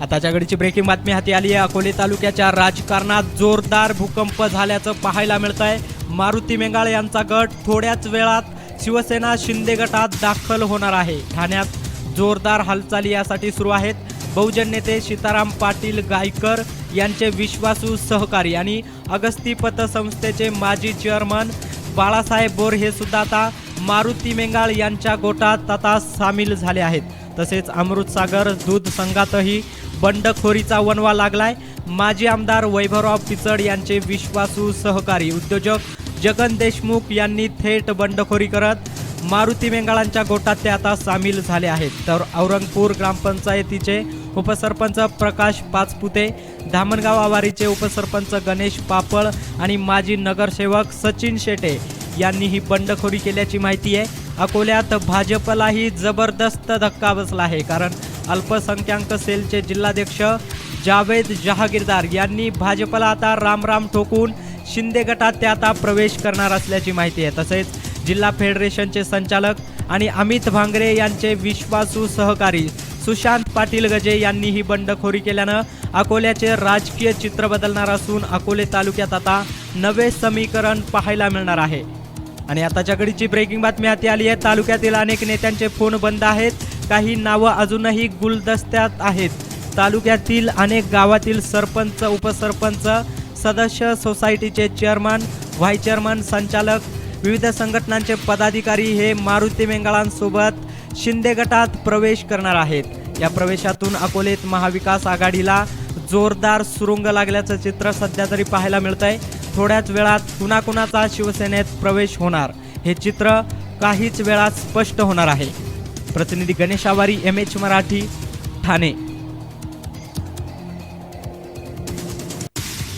आताच्या घडीची ब्रेकिंग बातमी हाती आली आहे. अकोले तालुक्याच्या राजकारणात जोरदार भूकंप झाल्याचं पाहायला मिळत आहे मारुती मेंगाळ यांचा गट थोड्याच वेळात शिवसेना शिंदे गटात दाखल होणार आहे. ठाण्यात जोरदार हालचाली यासाठी सुरू आहेत. बहुजन नेते सीताराम पाटील गायकर यांचे विश्वासू सहकारी आणि अगस्ती पतसंस्थेचे माजी चेअरमन बाळासाहेब बोर हे सुद्धा आता मारुती मेंगाळ यांच्या गोटात आता सामील झाले आहेत. तसेच अमृतसागर दूध संघातही बंडखोरीचा वनवा लागलाय. माजी आमदार वैभवराव पिचड यांचे विश्वासू सहकारी उद्योजक जगन देशमुख यांनी थेट बंडखोरी करत मारुती मेंगाळांच्या गोटात ते आता सामील झाले आहेत. तर औरंगपूर ग्रामपंचायतीचे उपसरपंच प्रकाश पाचपुते धामणगाव आवारीचे उपसरपंच गणेश पापळ आणि माजी नगरसेवक सचिन शेटे यांनी ही बंडखोरी केल्याची माहिती आहे. अकोल्यात भाजपलाही जबरदस्त धक्का बसला आहे कारण अल्पसंख्याक सेलचे जिल्हाध्यक्ष जावेद जहागीरदार यांनी भाजपला आता रामराम ठोकून शिंदे गटात ते आता प्रवेश करणार असल्याची माहिती आहे. तसेच जिल्हा फेडरेशनचे संचालक आणि अमित भांगरे यांचे विश्वासू सहकारी सुशांत पाटील गजे यांनी ही बंडखोरी केल्यानं अकोल्याचे राजकीय चित्र बदलणार असून अकोले तालुक्यात आता नवे समीकरण पाहायला मिळणार आहे. आणि आताच्या घडीची ब्रेकिंग बातमी हाती आली आहे. तालुक्यातील अनेक नेत्यांचे फोन बंद आहेत. काही नावं अजूनही गुलदस्त्यात आहेत. तालुक्यातील अनेक गावातील सरपंच उपसरपंच सदस्य सोसायटीचे चेअरमन व्हाईस चेअरमन संचालक विविध संघटनांचे पदाधिकारी हे मारुती मेंगाळांसोबत शिंदे गटात प्रवेश करणार आहेत. या प्रवेशातून अकोलेत महाविकास आघाडीला जोरदार सुरुंग लागल्याचं चित्र सध्या तरी पाहायला मिळत आहे थोड्याच वेळात कुणाकुणाचा शिवसेनेत प्रवेश होणार. हे चित्र काहीच वेळात स्पष्ट होणार आहे. प्रतिनिधी गणेश आवारी एम एच मराठी ठाणे.